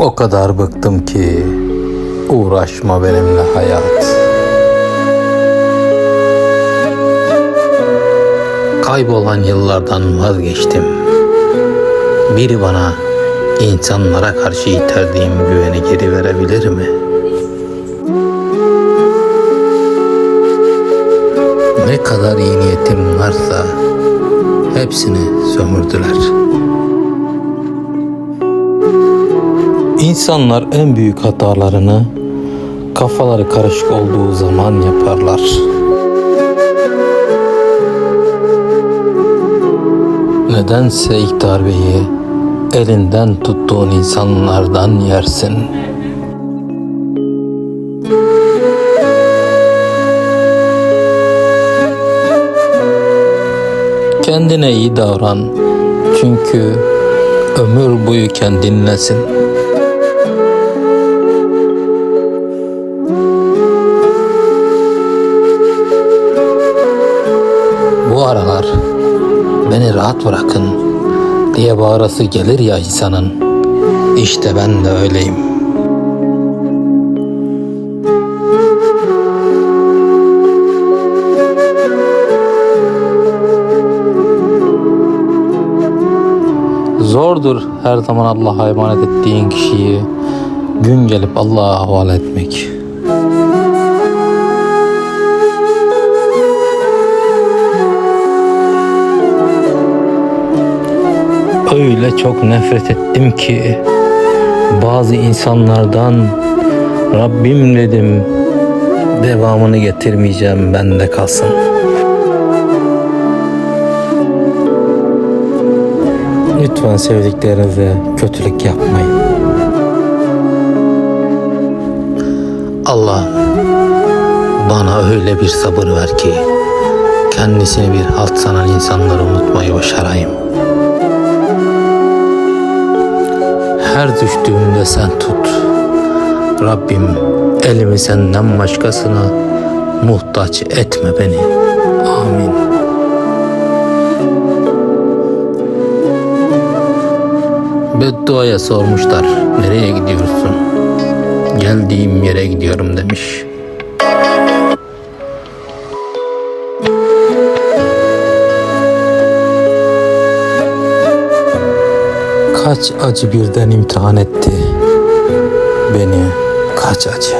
O kadar bıktım ki uğraşma benimle hayat. Kaybolan yıllardan vazgeçtim. Biri bana insanlara karşı yitirdiğim güveni geri verebilir mi? Ne kadar iyi niyetim varsa hepsini sömürdüler. İnsanlar en büyük hatalarını kafaları karışık olduğu zaman yaparlar. Nedense ilk darbeyi elinden tuttuğun insanlardan yersin. Kendine iyi davran. Çünkü ömür boyu kendinlesin. Rahat bırakın diye bağırası gelir ya insanın. İşte ben de öyleyim. Zordur her zaman Allah'a emanet ettiğin kişiyi gün gelip Allah'a havale etmek. Öyle çok nefret ettim ki bazı insanlardan Rabbim dedim devamını getirmeyeceğim bende kalsın. Lütfen sevdiklerinize kötülük yapmayın. Allah bana öyle bir sabır ver ki kendisini bir halt sanan insanları unutmayı başarayım. Her düştüğümde sen tut. Rabbim elimi senden başkasına muhtaç etme beni. Amin. Bedduaya sormuşlar. Nereye gidiyorsun? Geldiğim yere gidiyorum demiş. Kaç acı birden imtihan etti beni kaç acı.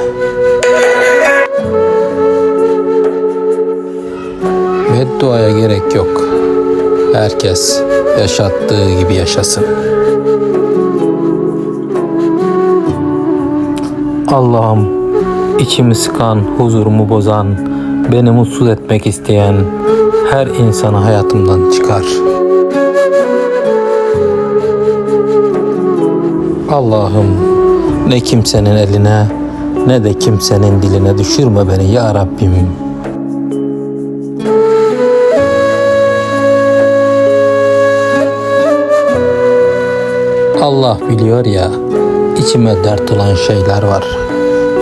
Bedduaya gerek yok. Herkes yaşattığı gibi yaşasın. Allah'ım içimi sıkan, huzurumu bozan, beni mutsuz etmek isteyen her insanı hayatımdan çıkar. Allah'ım ne kimsenin eline ne de kimsenin diline düşürme beni ya Rabbim. Allah biliyor ya içime dert olan şeyler var.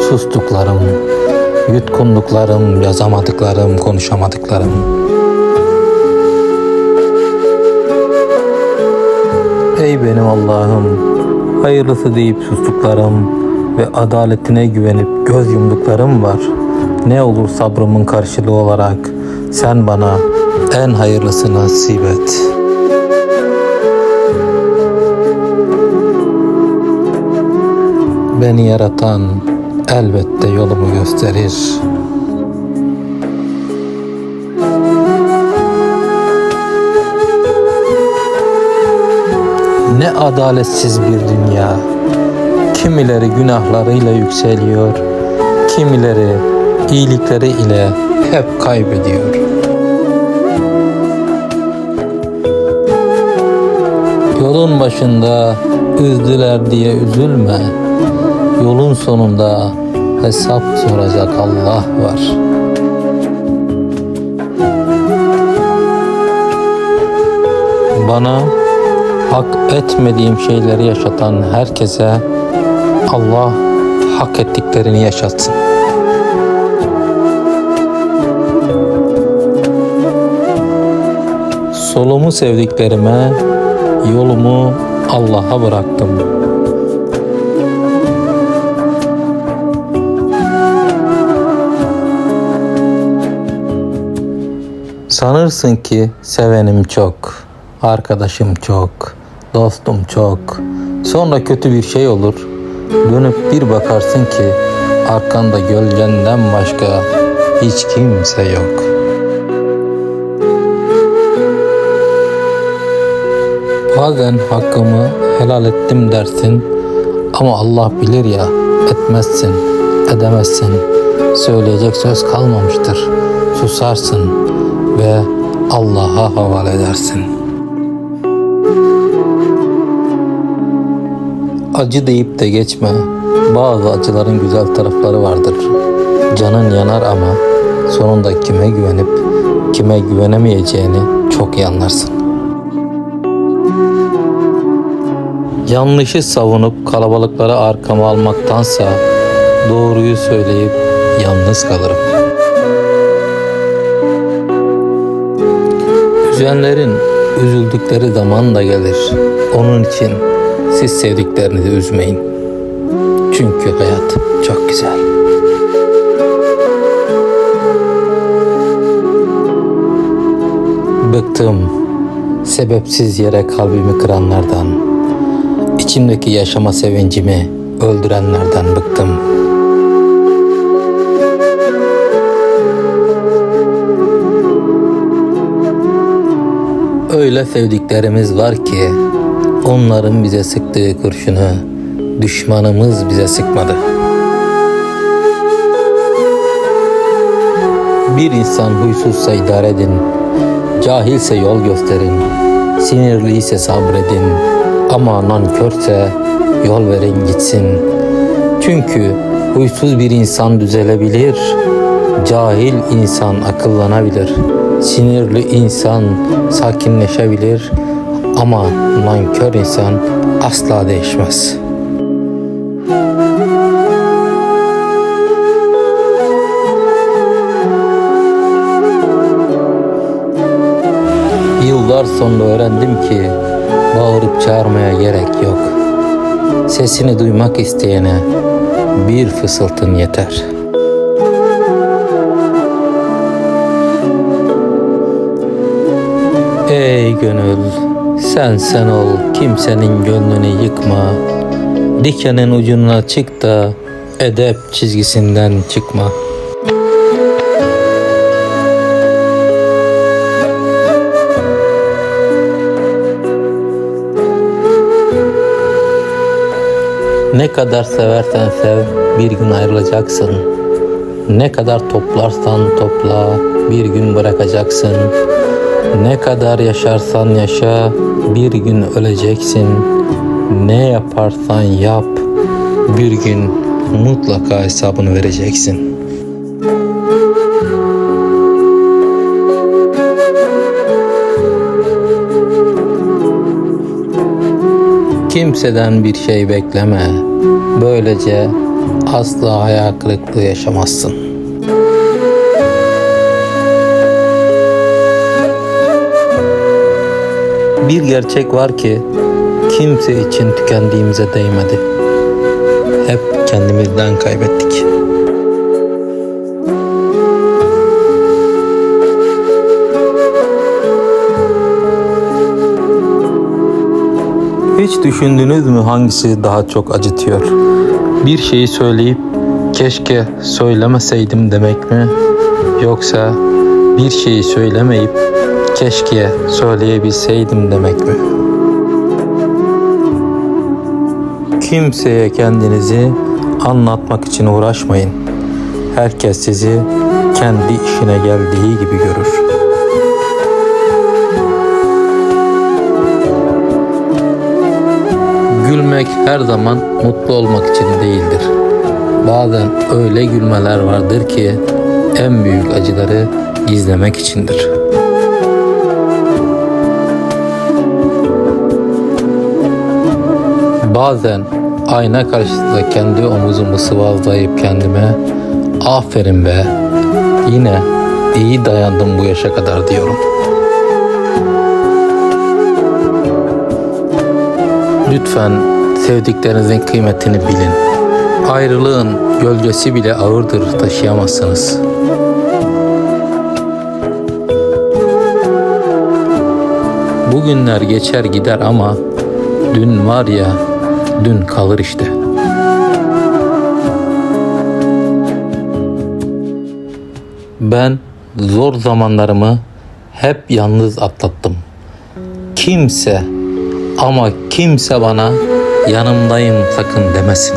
Sustuklarım, yutkunduklarım, yazamadıklarım, konuşamadıklarım. Ey benim Allah'ım, hayırlısı deyip sustuklarım ve adaletine güvenip göz yumduklarım var. Ne olur sabrımın karşılığı olarak sen bana en hayırlısını nasip et. Beni yaratan elbette yolumu gösterir. Ne adaletsiz bir dünya. Kimileri günahlarıyla yükseliyor, kimileri iyilikleri ile hep kaybediyor. Yolun başında üzdüler diye üzülme. Yolun sonunda hesap soracak Allah var. Bana hak etmediğim şeyleri yaşatan herkese Allah hak ettiklerini yaşatsın. Solumu sevdiklerime, yolumu Allah'a bıraktım. Sanırsın ki sevenim çok, arkadaşım çok.'' Dostum çok. Sonra kötü bir şey olur. Dönüp bir bakarsın ki arkanda gölgenden başka hiç kimse yok. Bazen hakkımı helal ettim dersin ama Allah bilir ya etmezsin, edemezsin. Söyleyecek söz kalmamıştır. Susarsın ve Allah'a havale edersin. Acı deyip de geçme. Bazı acıların güzel tarafları vardır. Canın yanar ama sonunda kime güvenip kime güvenemeyeceğini çok iyi anlarsın. Yanlışı savunup kalabalıkları arkama almaktansa doğruyu söyleyip yalnız kalırım. Üzenlerin üzüldükleri zaman da gelir. Onun için siz sevdiklerinizi üzmeyin. Çünkü hayat çok güzel. Bıktım sebepsiz yere kalbimi kıranlardan. İçimdeki yaşama sevincimi öldürenlerden bıktım. Öyle sevdiklerimiz var ki onların bize sıktığı kurşunu düşmanımız bize sıkmadı. Bir insan huysuzsa idare edin, cahilse yol gösterin, sinirliyse sabredin, ama nankörse yol verin gitsin. Çünkü huysuz bir insan düzelebilir, cahil insan akıllanabilir, sinirli insan sakinleşebilir ama nankör insan asla değişmez. Yıllar sonra öğrendim ki bağırıp çağırmaya gerek yok. Sesini duymak isteyene bir fısıltın yeter. Ey gönül, sen sen ol, kimsenin gönlünü yıkma. Dikenin ucuna çık da edep çizgisinden çıkma. Ne kadar seversen sev, bir gün ayrılacaksın. Ne kadar toplarsan topla, bir gün bırakacaksın. Ne kadar yaşarsan yaşa, bir gün öleceksin. Ne yaparsan yap, bir gün mutlaka hesabını vereceksin. Kimseden bir şey bekleme. Böylece asla hayal kırıklığı yaşamazsın. Bir gerçek var ki kimse için tükendiğimize değmedi. Hep kendimizden kaybettik. Hiç düşündünüz mü hangisi daha çok acıtıyor? Bir şeyi söyleyip keşke söylemeseydim demek mi? Yoksa bir şeyi söylemeyip keşke söyleyebilseydim demek mi? Kimseye kendinizi anlatmak için uğraşmayın. Herkes sizi kendi işine geldiği gibi görür. Gülmek her zaman mutlu olmak için değildir. Bazen öyle gülmeler vardır ki en büyük acıları gizlemek içindir. Bazen ayna karşısında kendi omuzumu sıvazlayıp kendime aferin be yine iyi dayandım bu yaşa kadar diyorum. Lütfen sevdiklerinizin kıymetini bilin. Ayrılığın gölgesi bile ağırdır taşıyamazsınız. Bugünler geçer gider ama dün var ya dün kalır işte. Ben zor zamanlarımı hep yalnız atlattım. Kimse ama kimse bana yanımdayım sakın demesin.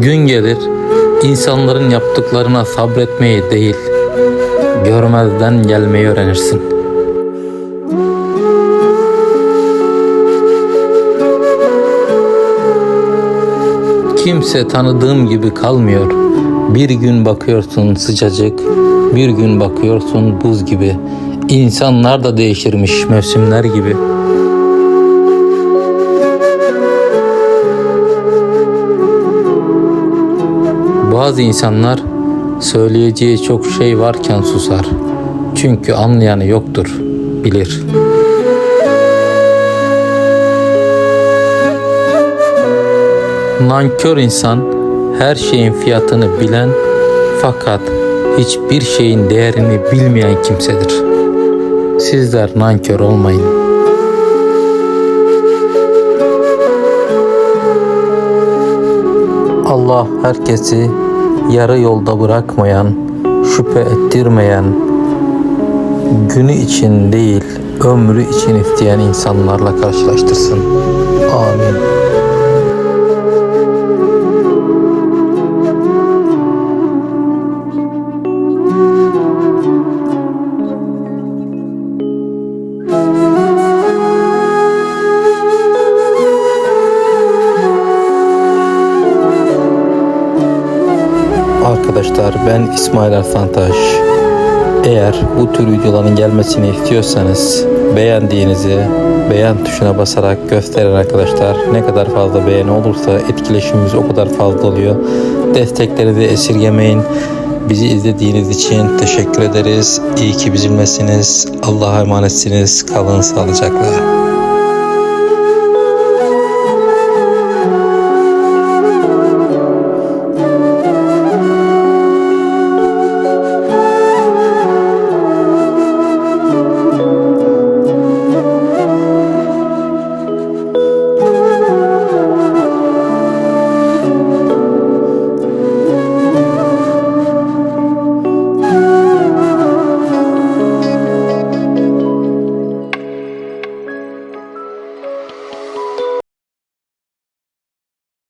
Gün gelir insanların yaptıklarına sabretmeyi değil, görmezden gelmeyi öğrenirsin. Kimse tanıdığım gibi kalmıyor. Bir gün bakıyorsun sıcacık, bir gün bakıyorsun buz gibi. İnsanlar da değişirmiş mevsimler gibi. Bazı insanlar söyleyeceği çok şey varken susar. Çünkü anlayanı yoktur, bilir. Nankör insan her şeyin fiyatını bilen fakat hiçbir şeyin değerini bilmeyen kimsedir. Sizler nankör olmayın. Allah herkesi yarı yolda bırakmayan, şüphe ettirmeyen, günü için değil, ömrü için isteyen insanlarla karşılaştırsın. Amin. Arkadaşlar ben İsmail Arslantaş. Eğer bu tür videoların gelmesini istiyorsanız beğendiğinizi beğen tuşuna basarak gösterin arkadaşlar. Ne kadar fazla beğeni olursa etkileşimimiz o kadar fazla oluyor. Destekleri de esirgemeyin. Bizi izlediğiniz için teşekkür ederiz. İyi ki bizimlesiniz. Allah'a emanetsiniz. Kalın sağlıcakla.